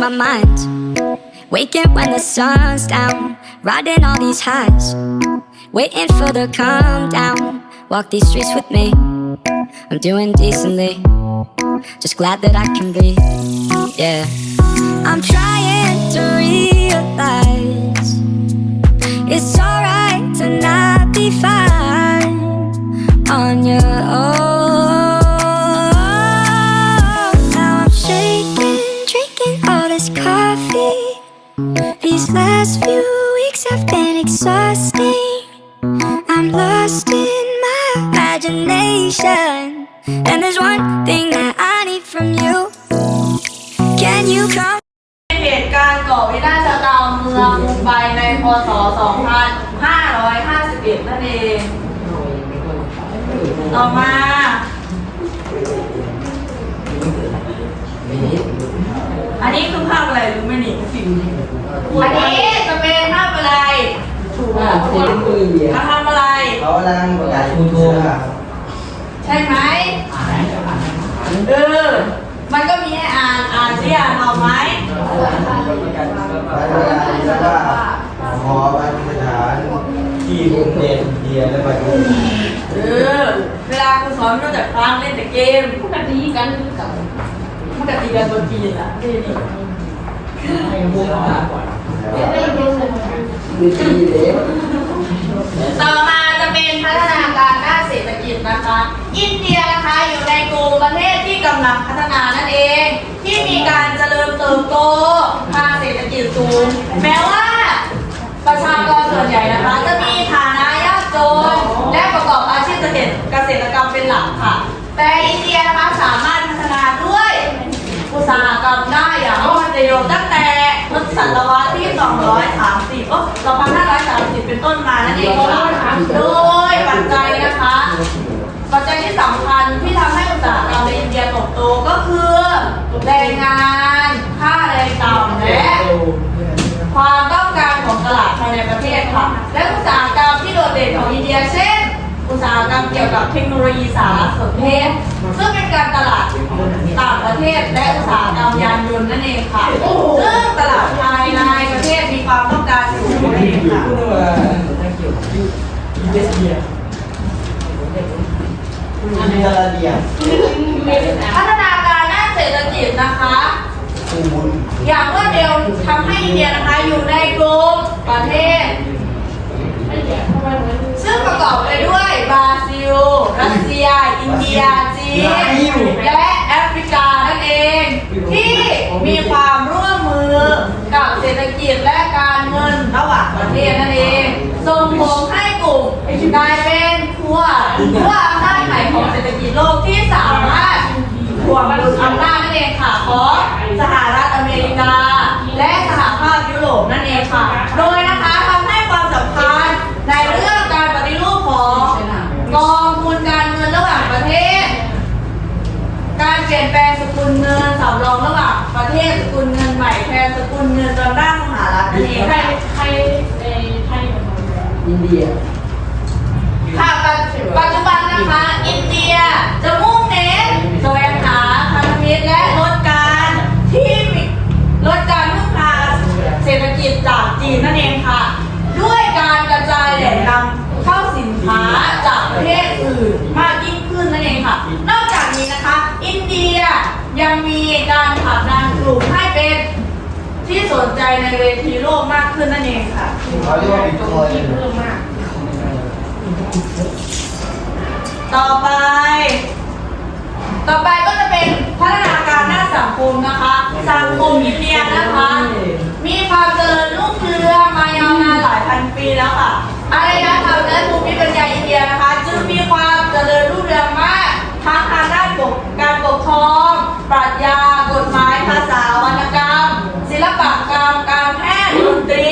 my mind. Waking when the sun's down, riding all these highs, waiting for the calm down. Walk these streets with me. I'm doing decently, just glad that I can breathe. Yeah, I'm trying to realize มเมืองมุมไบในพศ 2551 นั่นเอง ต่อมา อันนี้คือภาพอะไรรู้ไหมนี่สิ่งอันนี้จะเป็นภาพอะไรมาทำอะไร เขากำลังประกาศคุณโทรใช่ไหมเออ มันก็มีให้อ่าน อ่านที่อ่านเอาไหม ประกาศว่าขอปฏิสถาน ที่ผมเรียนเดียและปฏิเออ เวลาครูสอนนอกจากฟังเล่นแต่เกมพวกกันตีกันกับพวกกันตีกันบนปีนอะนี่นี่มีปีเด็กต่อมาจะเป็นพัฒนาการด้านเศรษฐกิจนะคะ อินเดียนะคะอยู่ในกลุ่มประเทศที่กำลังพัฒนานั่นเอง ที่มีการเจริญเติบโตทางเศรษฐกิจสูงแม้ว่า ประชากรส่วนใหญ่นะคะ จะมีฐานะยากจน และประกอบอาชีพเกษตรเกษตรกรรมเป็นหลักค่ะ แต่อินเดียนะคะสามารถพัฒนาด้วยอุตสาหกรรมได้อย่างรวดเร็วตั้งแต่ทศตวรรษที่ 230ก็2530 เป็นต้นมานั่นเองค่ะโดยปัจจัยนะคะ ปัจจัยที่สำคัญที่ทำให้อุตสาหกรรมในอินเดียเติบโตก็คือแรงงาน ค่าแรงต่ำและ ความต้องการของต ลาดภายในประเทศค่ะ และอุตสาหกรรมที่โดดเด่นของอินเดียเช่น อุตสาหกรรมเกี่ยวกับเทคโนโลยีสารสนเทศ ซึ่งเป็นการตลาดต่างประเทศ และอุตสาหกรรมยานยนต์นั่นเองค่ะซึ่งตลาดภายในประเทศมีความต้องการสูงนั่นเองค่ะอินเตอร์เดียพัฒนาการด้านเศรษฐกิจนะคะคูบุญ อย่างรวดเร็วทำให้อินเดียนะคะอยู่ในกลุ่มประเทศ ซึ่งประกอบไปด้วยบราซิล รัสเซีย อินเดีย จีน และแอฟริกานั่นเอง ที่มีความร่วมมือกับเศรษฐกิจและการเงินระหว่างประเทศนั่นเองส่งผลให้กลุ่มกลายเป็นขั้วขั้วอำนาจใหม่ของเศรษฐกิจโลกที่สามารถ ถ่วงดุลอำนาจนั่นเองค่ะของสหรัฐอเมริกา และสหภาพยุโรปนั่นเองค่ะ โดยนะคะทำให้ความสำคัญในเรื่องการปฏิรูปของกองทุนการเงินระหว่างประเทศ การเปลี่ยนแปลงสกุลเงินสำรองระหว่างประเทศสกุลเงินใหม่แทนสกุลเงินดอลลาร์สหรัฐนั่นเองค่ะอินเดียค่ะปัจจุบันนะคะ อินเดียจะ นั่นเองค่ะ ด้วยการกระจายแหล่งนำเข้าสินค้าจากประเทศอื่นมากยิ่งขึ้นนั่นเองค่ะ นอกจากนี้นะคะ อินเดียยังมีการผลักดันกลุ่มให้เป็นที่สนใจในเวทีโลกมากขึ้นนั่นเองค่ะเขาเรียกว่าบิตคอยน์ต่อไป ต่อไปก็จะเป็นพัฒนาการด้านสังคมนะคะ สังคมอินเดียนะคะ มีความเจริญรุ่งเรืองมายาวนานหลายพันปีแล้วค่ะอารยธรรมและภูมิปัญญาอินเดียนะคะ จึงมีความเจริญรุ่งเรืองมาก ทั้งทางด้านปกการปกครอง ปรัชญา กฎหมาย ภาษาวรรณกรรม ศิลปกรรม การแพทย์ ดนตรี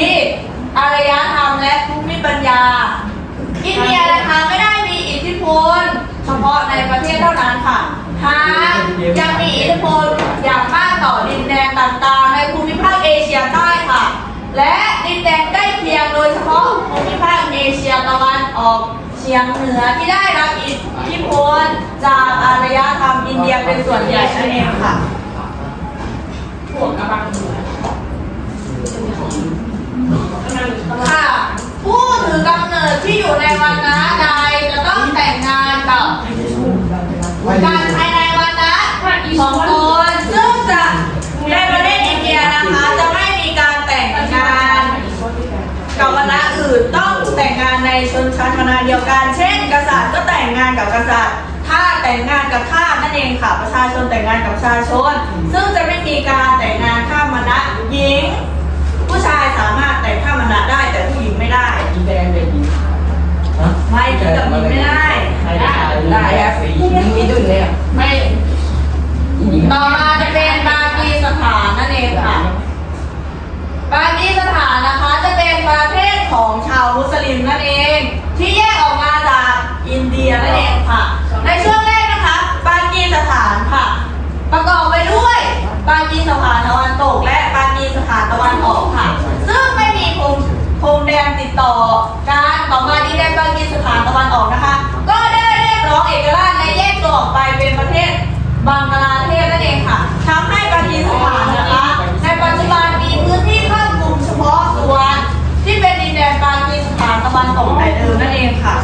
อารยธรรมและภูมิปัญญา อินเดียนะคะไม่ได้มีอิทธิพลเฉพาะในประเทศเท่านั้นค่ะทางยังมีอิทธิพลอย่างมากต่อดินแดนต่างๆ ในภูมิภาคเอเชียใต้ค่ะ และดินแดนใกล้เคียงโดยเฉพาะภูมิภาคเอเชียตะวันออกเฉียงเหนือที่ได้รับอิทธิพลจากอารยธรรมอินเดียเป็นส่วนใหญ่นั่นเองค่ะค่ะผู้ถือกำเนิดที่อยู่ในวันนะใดจะต้องแต่งงานกับการภายในวันนะสองคนซึ่งจะในประเทศอินเดียนะคะ จะไม่มีการแต่งงานกับวันนะอื่นต้องแต่งงานใน คณะเดียวกัน เช่น กษัตริย์ก็แต่งงานกับกษัตริย์ทาสแต่งงานกับทาสนั่นเองค่ะ ประชาชนแต่งงานกับประชาชน ซึ่งจะไม่มีการแต่งงานข้ามมณะหญิง ผู้ชายสามารถแต่งข้ามวรรณะได้แต่ผู้หญิงไม่ได้ กินแดงเด็กหญิง ไม่กินกับหญิงไม่ได้ ได้ครับมึงมีดุนเลยอะ ไม่ ต่อมาจะเป็นปากีสถานนั่นเองค่ะ ปากีสถานนะคะจะเป็นประเทศของชาวมุสลิมนั่นเอง ที่แยกออกมาจากอินเดียนั่นเองค่ะ ในช่วงแรกนะคะ ปากีสถานค่ะ ประกอบไปด้วย ปากีสถานตะ วันตกและปากีสถานตะวันออกค่ะ ซึ่งไม่มีพรมพรมแดนติดต่อการต่อมาดินแดนปากีสถานตะวันออกนะคะ ก็ได้เรียกร้องเอกราชในแยกตัวออกไปเป็นประเทศบังกลาเทศนั่นเองค่ะทำให้ปากีสถานนะคะ ในปัจจุบันมีพื้นที่ครอบคลุมเฉพาะส่วนที่เป็นดินแดนปากีสถานตะวันตกแต่เดิมนั่นเองค่ะ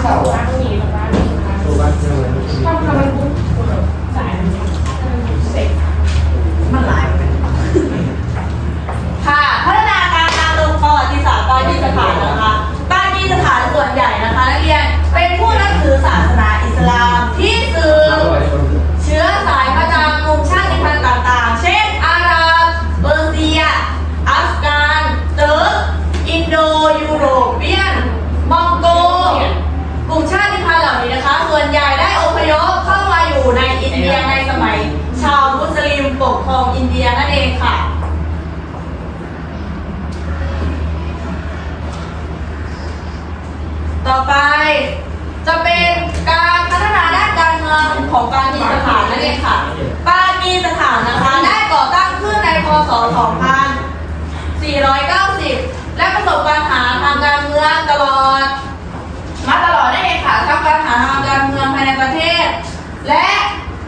าติพันธุ์เหล่านี้นะคะ ส่วนใหญ่ได้อพยพเข้ามาอยู่ในอินเดียในสมัย ชาวมุสลิมปกครองอินเดียนั่นเองค่ะต่อไปจะเป็นการพัฒนาด้านการเมืองของปากีสถานนั่นเองค่ะ ปากีสถานนะคะได้ก่อตั้งขึ้นในพศ 2490 และประสบปัญหาทา และ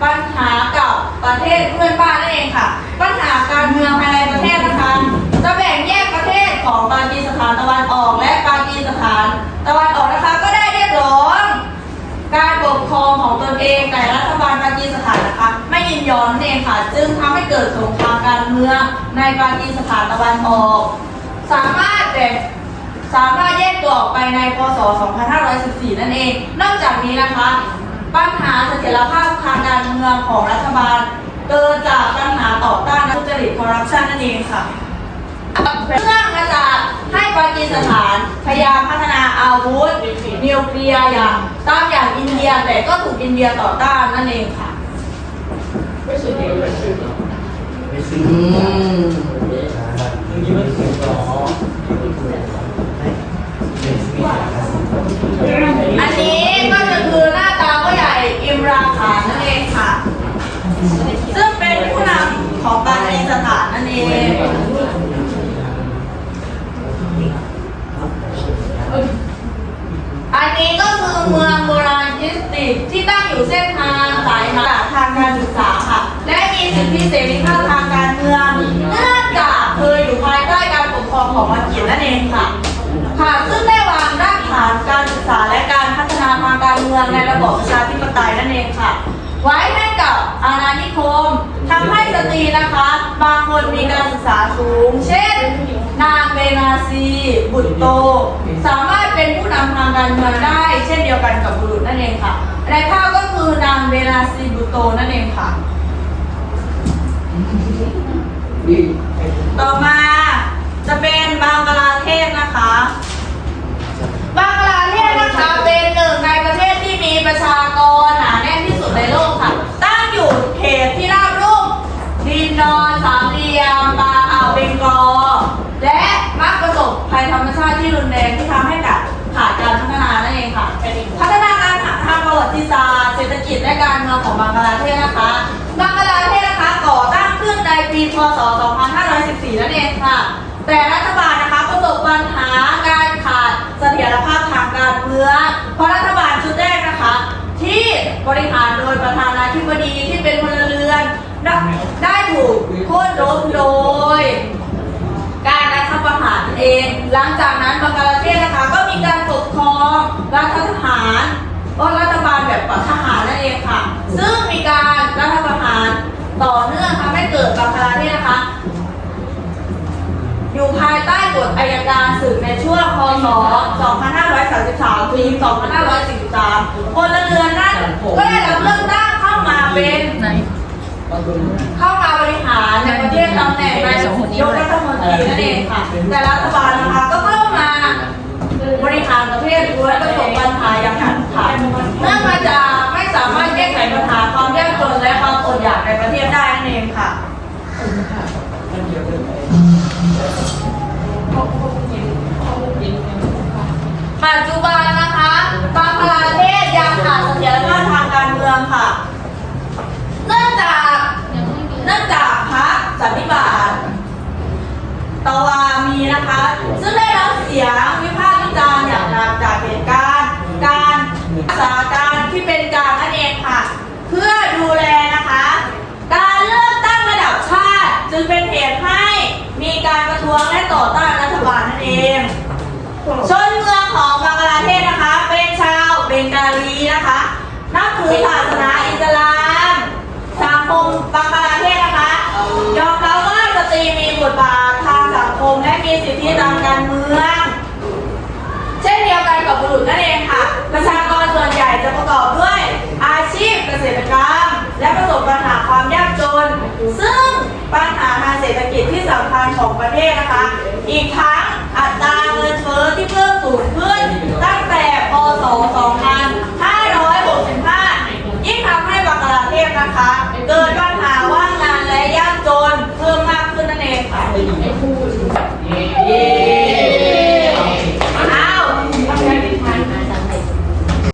ปัญหากับประเทศเพื่อนบ้านนั่นเองค่ะ ปัญหาการเมืองภายในประเทศนะคะจะแบ่งแยกประเทศของปากีสถานตะวันออก และปากีสถานตะวันออกนะคะก็ได้เรียกร้องการปกครองของตนเองแต่รัฐบาลปากีสถานนะคะ ไม่ยินยอมนั่นเองค่ะ จึงทำให้เกิดสงครามการเมืองในปากีสถานตะวันออก สามารถแบ่งสามารถแยกตัวออกไปในพศ 2514 นั่นเอง นอกจากนี้นะคะ ปัญหาเสถียรภาพทางการเมืองของรัฐบาล เกิดจากปัญหาต่อต้านทุจริตคอร์รัปชันนั่นเองค่ะเรื่องมาจากให้ปากีสถานพยายามพัฒนาอาวุธนิวเคลียร์อย่างตามอย่างอินเดียแต่ก็ถูกอินเดียต่อต้านนั่นเองค่ะ ไม่ซื้อ อืม มึงยิ้มไม่ถึงหรอ อันนี้ก็จะคือหน้าตาพ่อใหญ่อิมรานขานนั่นเองค่ะ ซึ่งเป็นผู้นำของปากีสถานนั่นเอง อันนี้ก็คือเมืองโบราณยิสติก ที่ตั้งอยู่เส้นทางสายมาทางการศึกษาค่ะ และมีสิทธิเสรีภาพทางการเมืองเนื่องจากเคยอยู่ภายใต้การปกครองของอังกฤษนั่นเองค่ะ ค่ะ ซึ่งได้วางรากฐานการศึกษาและการพัฒนาทางการเมืองในระบอบประชาธิปไตยนั่นเองค่ะ ไว้ให้กับอาณานิคมทำให้สตรีนะคะ บางคนมีการศึกษาสูง เช่น นางเบนาซี บุตรโต สามารถ เป็นผู้นำทางการเมืองได้ เช่นเดียวกันกับบุรุษนั่นเองค่ะในภาพก็คือนางเบนาซีบุโตนั่นเองค่ะ ต่อมาจะเป็นบังกลาเทศนะคะบังกลาเทศนะคะเป็นหนึ่งในประเทศที่มีประชากรหนาแน่นที่สุดในโลกค่ะ ตั้งอยู่เขตที่ราบรุ่มดินนอนสามเหลี่ยมปาอ่าวเบงกอและมักประสบภัยธรรมชาติที่รุนแรงที่ทำให้ การเมืองของบังกลาเทศนะคะ บังกลาเทศนะคะก่อตั้งขึ้นในปีพศ 2514 นั่นเองค่ะ แต่รัฐบาลนะคะประสบปัญหาการขาดเสถียรภาพทางการเมืองเพราะรัฐบาลชุดแรกนะคะ ที่บริหารโดยประธานาธิบดีที่เป็นพลเรือนได้ถูกโค่นล้มโดยการรัฐประหารเอง หลังจากนั้นบังกลาเทศนะคะก็มีการปกครองรัฐทหาร ก็รัฐบาลแบบทหารนั่นเองค่ะ ซึ่งมีการรัฐประหารต่อเนื่องทำให้เกิดบังกลาเทศนะคะ อยู่ภายใต้กฎอัยการศึกในช่วงพศ 2533 ถึง 2543พละเรือนนั้นก็ได้รับเลือกตั้งเข้ามาเป็นเข้ามาบริหารในประเทศตำแหน่งนายกรัฐมนตรีนั่นเองค่ะแต่รัฐบาลนะคะก็เข้ามาบริหารประเทศด้วยประสบปัญหาอย่างหนักค่ะเนื่องมาจากไม่สามารถแก้ไขปัญหาความยากจนและความอดอยากในประเทศได้นั่นเองค่ะ ปัจจุบันนะคะบางประเทศยังขาดเสถียรภาพทางการเมืองค่ะ เนื่องจาก เนื่องจากพระสันนิบาตตวามีนะคะ ซึ่งได้รับเสียงวิพากษ์วิจารณ์อย่างหนักจากเหตุการณ์การรักษาการที่เป็นกลารนั่นเองค่ะ เพื่อดูแลนะคะ การเลือกตั้งระดับชาติ จึงเป็นเหตุให้มีการประท้วงและต่อต้านรัฐบาลนั่นเอง ชนเมืองของบังกลาเทศนะคะ เป็นชาวเบงกาลีนะคะ นับถือศาสนาอิสลาม สังคมบังกลาเทศนะคะ ยอมรับว่าสตรีมีบทบาททางสังค มและมีสิทธิทางการเมือง เช่นเดียวกันกับบุรุษนั่นเองค่ะ ประชากรส่วนใหญ่จะประกอบด้วย อาชีพเกษตรกรรม และประสบปัญหาความยากจน ซึ่งปัญหาทางเศรษฐกิจที่สำคัญของประเทศนะคะ อีกทั้งอัตราเงินเฟ้อที่เพิ่มสูงขึ้นตั้งแต่ พศ